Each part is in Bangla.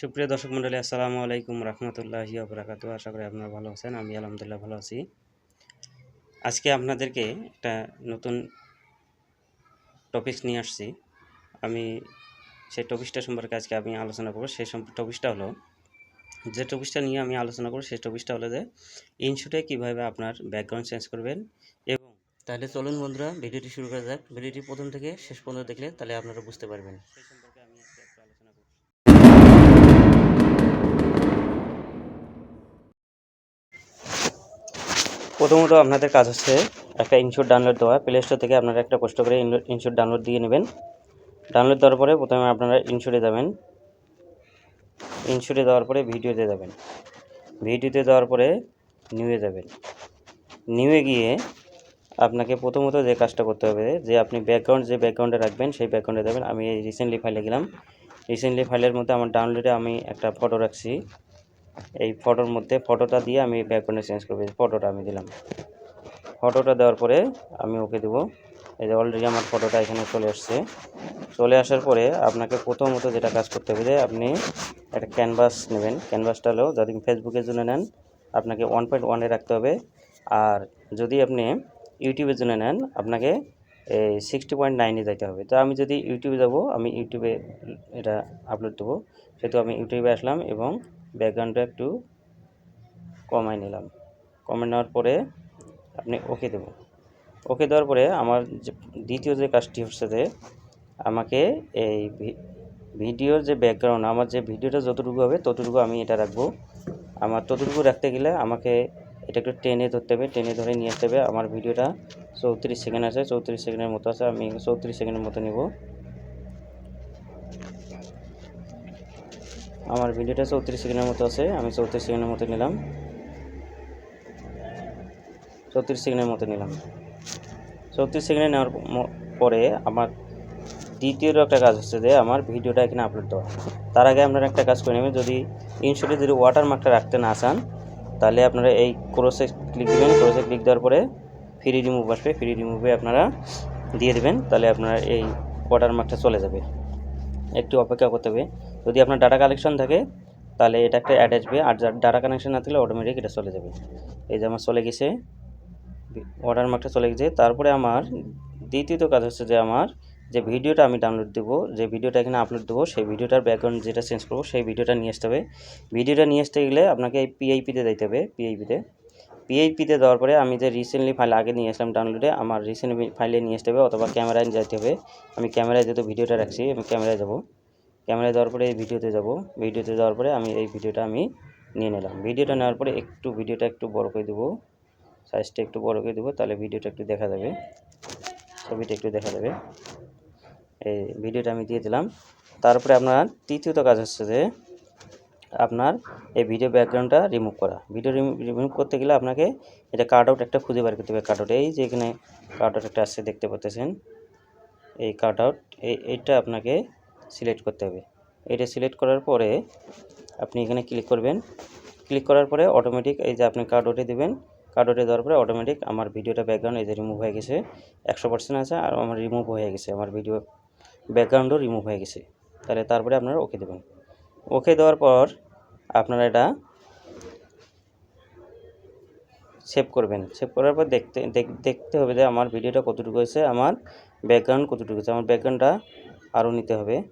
সুপ্রিয় দর্শক মন্ডলী আসসালামু আলাইকুম রহমতুল্লাহি আবরাকাতু আশা করি আপনারা ভালো আছেন, আমি আলহামদুলিল্লাহ ভালো আছি। আজকে আপনাদেরকে একটা নতুন টপিকস নিয়ে আসছি। আমি সেই টপিকসটা সম্পর্কে আজকে আমি আলোচনা করব। সেই টপিকটা হলো, যে টপিকসটা নিয়ে আমি আলোচনা করব, সেই টপিকসটা হলো যে ইনশুটে কীভাবে আপনার ব্যাকগ্রাউন্ড চেঞ্জ করবেন এবং তাহলে চলুন বন্ধুরা, ভিডিওটি শুরু করা যাক। ভিডিওটি প্রথম থেকে শেষ পর্যন্ত দেখলে তাহলে আপনারা বুঝতে পারবেন। প্রথমত আপনাদের কাজ হচ্ছে একটা ইনশোর ডাউনলোড দেওয়া। প্লে স্টোর থেকে আপনারা একটা কষ্ট করে ইনশোর ডাউনলোড দিয়ে নেবেন। ডাউনলোড দেওয়ার পরে প্রথমে আপনারা ইনশোরে যাবেন। ইনশোরে দেওয়ার পরে ভিডিওতে যাবেন। ভিডিওতে দেওয়ার পরে নিউয়ে যাবেন। নিউয়ে গিয়ে আপনাকে প্রথমত যে কাজটা করতে হবে, যে আপনি ব্যাকগ্রাউন্ড যে ব্যাকগ্রাউন্ডে রাখবেন, সেই ব্যাকগ্রাউন্ডে যাবেন। আমি রিসেন্টলি ফাইলে গেলাম। রিসেন্টলি ফাইলের মধ্যে আমার ডাউনলোডে আমি একটা ফটো রাখছি। এই ফটোর মধ্যে ফটোটা দিয়ে আমি ব্যাকগ্রাউন্ডে চেঞ্জ করব ফটোটা আমি দিলাম। ফটোটা দেওয়ার পরে আমি ওকে দেবো। এই যে অলরেডি আমার ফটোটা এখানে চলে আসছে। চলে আসার পরে আপনাকে প্রথমত যেটা কাজ করতে হবে যে আপনি একটা ক্যানভাস নেবেন। ক্যানভাসটা হলেও যদি ফেসবুকের জন্য নেন, আপনাকে ওয়ান পয়েন্ট ওয়ানে রাখতে হবে। আর যদি আপনি ইউটিউবের জন্য নেন, আপনাকে সিক্সটি পয়েন্ট নাইনে যাইতে হবে। তো আমি যদি ইউটিউবে যাব, আমি ইউটিউবে এটা আপলোড দেবো। সেহেতু আমি ইউটিউবে আসলাম এবং ব্যাকগ্রাউন্ডটা একটু কমাই নিলাম। কমাই নেওয়ার পরে আপনি ওকে দেবো। ওকে দেওয়ার পরে আমার যে দ্বিতীয় যে কাজটি হচ্ছে আমাকে এই ভিডিওর যে ব্যাকগ্রাউন্ড, আমার যে ভিডিওটা যতটুকু হবে ততটুকু আমি এটা রাখব। আমার ততটুকু রাখতে গেলে আমাকে এটা একটু টেনে ধরতে হবে, টেনে ধরে নিয়ে আসতে হবে। আমার ভিডিওটা চৌত্রিশ সেকেন্ড আছে, চৌত্রিশ সেকেন্ডের মতো আছে, আমি চৌত্রিশ সেকেন্ডের মতো নেব। আমার ভিডিওটা চৌত্রিশ সেকেন্ডের মতো আছে, আমি চৌত্রিশ সেকেন্ডের মতো নিলাম। চৌত্রিশ সেকেন্ডের মতো নিলাম। চৌত্রিশ সেকেন্ডে নেওয়ার পরে আমার দ্বিতীয় একটা কাজ হচ্ছে যে আমার ভিডিওটা এখানে আপলোড দেওয়া। তার আগে আপনারা একটা কাজ করে নেবেন, যদি ইনশটে যদি ওয়াটারমার্কটা রাখতে না চান, তাহলে আপনারা এই ক্রোসে ক্লিক দেবেন। ক্রোসে ক্লিক দেওয়ার পরে ফ্রি রিমুভ আসবে। ফ্রি রিমুভে আপনারা দিয়ে দেবেন, তাহলে আপনার এই ওয়াটারমার্কটা চলে যাবে। একটু অপেক্ষা করতে হবে। যদি আপনার ডাটা কালেকশন থাকে, তাহলে এটা একটা অ্যাড আসবে। আর ডাটা কানেকশন না থাকলে অটোমেটিক এটা চলে যাবে। এই যে আমার চলে গেছে অর্ডার মার্কটা চলে গেছে। তারপরে আমার দ্বিতীয়ত কাজ হচ্ছে যে আমার যে ভিডিওটা আমি ডাউনলোড দেবো, যে ভিডিওটা এখানে আপলোড দেবো, সেই ভিডিওটার ব্যাকগ্রাউন্ড যেটা চেঞ্জ করব, সেই ভিডিওটা নিয়ে আসতে হবে। ভিডিওটা নিয়ে আসতে গেলে আপনাকে এই পিআইপিতে দিতে হবে পিআইপিতে পিআইপিতে দেওয়ার পরে আমি যে রিসেন্টলি ফাইল আগে নিয়ে আসলাম ডাউনলোডে আমার রিসেন্টলি ফাইলে নিয়ে আসতে হবে অথবা ক্যামেরায় যেতে হবে। আমি ক্যামেরায় যেহেতু ভিডিওটা রাখছি, আমি ক্যামেরায় যাব। ক্যামেরায় দেওয়ার পরে এই ভিডিওতে যাব। ভিডিওতে যাওয়ার পরে আমি এই ভিডিওটা আমি নিয়ে নিলাম। ভিডিওটা নেওয়ার পরে একটু ভিডিওটা একটু বড় করে দেবো। সাইজটা একটু বড় করে দেবো, তাহলে ভিডিওটা একটু দেখা যাবে। ছবিটা একটু দেখা যাবে। এই ভিডিওটা আমি দিয়ে দিলাম। তারপরে আপনার তৃতীয়ত কাজ হচ্ছে যে আপনার এই ভিডিও ব্যাকগ্রাউন্ডটা রিমুভ করা। ভিডিও রিমুভ করতে গেলে আপনাকে এটা কাট আউট একটা খুঁজে বার করতে হবে। কাট আউট এই যে এখানে কাট আউট একটা আসছে, দেখতে পাচ্ছেন? এই কাট আউট এই এইটা আপনাকে সিলেক্ট করতে হবে। এটা সিলেক্ট করার পরে আপনি এখানে ক্লিক করবেন। ক্লিক করার পরে অটোমেটিক এই যে আপনি কার্ড ওটে দেবেন। কার্ড ওটে দেওয়ার পরে অটোমেটিক আমার ভিডিওটা ব্যাকগ্রাউন্ড এই যে রিমুভ হয়ে গেছে। একশো পার্সেন্ট আছে আর আমার রিমুভ হয়ে গেছে। আমার ভিডিও ব্যাকগ্রাউন্ডও রিমুভ হয়ে গেছে। তাহলে তারপরে আপনারা ওকে দেবেন। ওকে দেওয়ার পর আপনারা এটা সেভ করবেন। সেভ করার পর দেখতে, দেখ- দেখতে হবে যে আমার ভিডিওটা কতটুকু হয়েছে, আমার ব্যাকগ্রাউন্ড কতটুকু হয়েছে, আমার ব্যাকগ্রাউন্ডটা আরও নিতে হবে।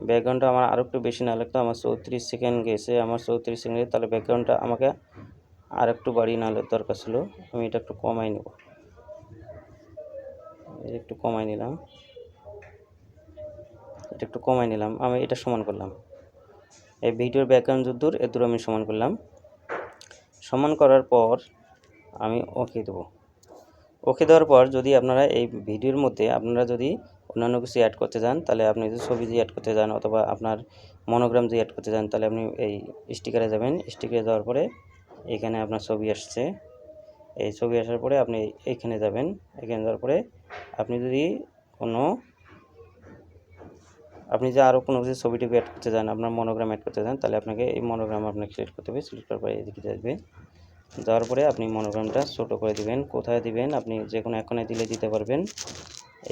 ব্যাকগ্রাউন্ডটা আমার আরও একটু বেশি না লাগতো, আমার চৌত্রিশ সেকেন্ড গেছে, আমার চৌত্রিশ সেকেন্ড তাহলে ব্যাকগ্রাউন্ডটা আমাকে আর একটু বাড়িয়ে না দরকার ছিল, আমি এটা একটু কমাই নেব। একটু কমাই নিলাম। এটা একটু কমাই নিলাম। আমি এটা সমান করলাম। এই ভিডিওর ব্যাকগ্রাউন্ড যদ্দূর এদূর আমি সমান করলাম। সমান করার পর আমি ওকে দেবো। ওকে দেওয়ার পর যদি আপনারা এই ভিডিওর মধ্যে আপনারা যদি অন্যান্য কিছু অ্যাড করতে চান, তাহলে আপনি যদি ছবি দিয়ে অ্যাড করতে চান অথবা আপনার মনোগ্রাম দিয়ে অ্যাড করতে চান, তাহলে আপনি এই স্টিকারে যাবেন। স্টিকারে যাওয়ার পরে এখানে আপনার ছবি আসছে। এই ছবি আসার পরে আপনি এইখানে যাবেন। এখানে যাওয়ার পরে আপনি যদি কোনো আপনি যে আরও কোনো কিছু ছবি টবি অ্যাড করতে চান, আপনার মনোগ্রাম অ্যাড করতে চান, তাহলে আপনাকে এই মনোগ্রাম আপনাকে সিলেক্ট করতে হবে সিলেক্ট করার পরে এদিকে যাবে যাওয়ার পরে আপনি মনোগ্রামটা ছোটো করে দিবেন। কোথায় দিবেন? আপনি যে কোনো এখনে দিলে দিতে পারবেন।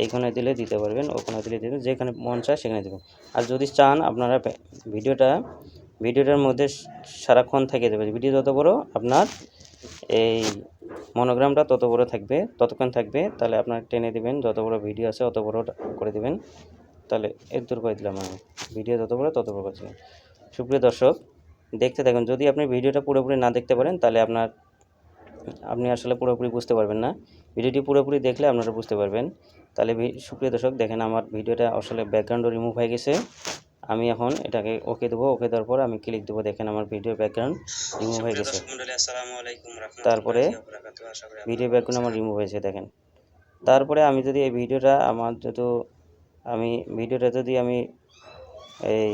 এইখানে দিলে দিতে পারবেন ওখানে দিলে দিবেন যেখানে মন চায় সেখানে দেবেন। আর যদি চান আপনারা ভিডিওটা, ভিডিওটার মধ্যে সারাক্ষণ থেকে দেবে। ভিডিও যত বড় আপনার এই মনোগ্রামটা তত বড় থাকবে, ততক্ষণ থাকবে। তাহলে আপনার টেনে দিবেন, যত বড় ভিডিও আছে, অত বড় করে দিবেন। তাহলে এর দূর করে দিলাম আমি। ভিডিও যত বড় তত বড় করে দিবেন সুপ্রিয় দর্শক দেখতে থাকুন যদি আপনি ভিডিওটা পুরোপুরি না দেখতে পারেন তাহলে আপনার আপনি আসলে পুরোপুরি বুঝতে পারবেন না। ভিডিওটি পুরোপুরি দেখলে আপনারা বুঝতে পারবেন। তাহলে ভি- সুপ্রিয় দর্শক দেখেন আমার ভিডিওটা আসলে ব্যাকগ্রাউন্ডও রিমুভ হয়ে গেছে। আমি এখন এটাকে ওকে দেবো ওকে দেওয়ার পর আমি ক্লিক দেবো দেখেন আমার ভিডিও ব্যাকগ্রাউন্ড রিমুভ হয়ে গেছে। তারপরে ভিডিও ব্যাকগ্রাউন্ড আমার রিমুভ হয়েছে দেখেন। তারপরে আমি যদি এই ভিডিওটা আমার যত আমি ভিডিওটা যদি আমি এই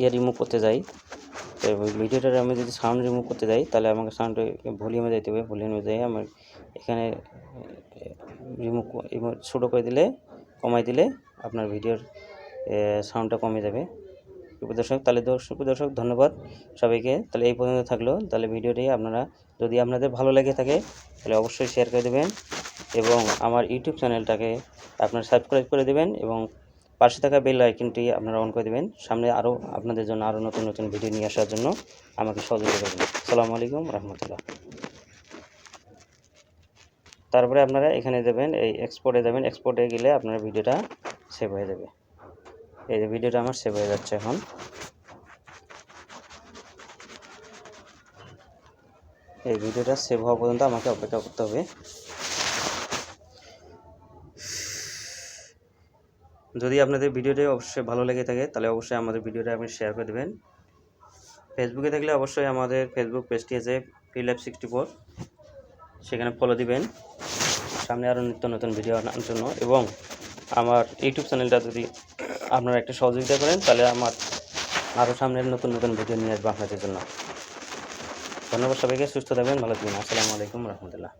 ইয়ে রিমুভ করতে যাই, তো ভিডিওটার আমি যদি সাউন্ড রিমুভ করতে যাই, তাহলে আমাকে সাউন্ড ভলিউমে যেতে হবে। ভলিউমে যাই আমার এখানে রিমুভ ছোটো করে দিলে, কমাই দিলে আপনার ভিডিওর সাউন্ডটা কমে যাবে। দর্শক, তাহলে দর্শক দর্শক, ধন্যবাদ সবাইকে। তাহলে এই পর্যন্ত থাকল। তাহলে ভিডিওটি আপনারা, যদি আপনাদের ভালো লেগে থাকে, তাহলে অবশ্যই শেয়ার করে দেবেন এবং আমার ইউটিউব চ্যানেলটাকে আপনারা সাবস্ক্রাইব করে দেবেন এবং পাশে থাকা বেল আইকনটি আপনারা অন করে দেবেন। সামনে আরও আপনাদের জন্য আরও নতুন নতুন ভিডিও নিয়ে আসার জন্য আমাকে সহযোগিতা করবেন। আসসালামু আলাইকুম রহমতুল্লাহ। তারপরে আপনারা এখানে দেবেন, এই এক্সপোর্টে যাবেন এক্সপোর্টে গেলে আপনার ভিডিওটা সেভ হয়ে যাবে। এই যে ভিডিওটা আমার সেভ হয়ে যাচ্ছে এখন। এই ভিডিওটা সেভ হওয়া পর্যন্ত আমাকে অপেক্ষা করতে হবে। যদি আপনাদের ভিডিওটি অবশ্যই ভালো লেগে থাকে, তাহলে অবশ্যই আমাদের ভিডিওটা আপনি শেয়ার করে দেবেন। ফেসবুকে থাকলে অবশ্যই আমাদের ফেসবুক পেজটি আছে ফ্রি লাইফ সিক্সটি ফোর সেখানে ফলো দিবেন। সামনে আরও নিত্য নতুন ভিডিও আনার জন্য। এবং আমার ইউটিউব চ্যানেলটা যদি আপনারা একটা সহযোগিতা করেন, তাহলে আমার আরও সামনের নতুন নতুন ভিডিও নিয়ে আসব আপনাদের জন্য। ধন্যবাদ সবাইকে, সুস্থ থাকবেন, ভালো থাকবেন। আসসালামু আলাইকুম, রহমতুল্লাহ।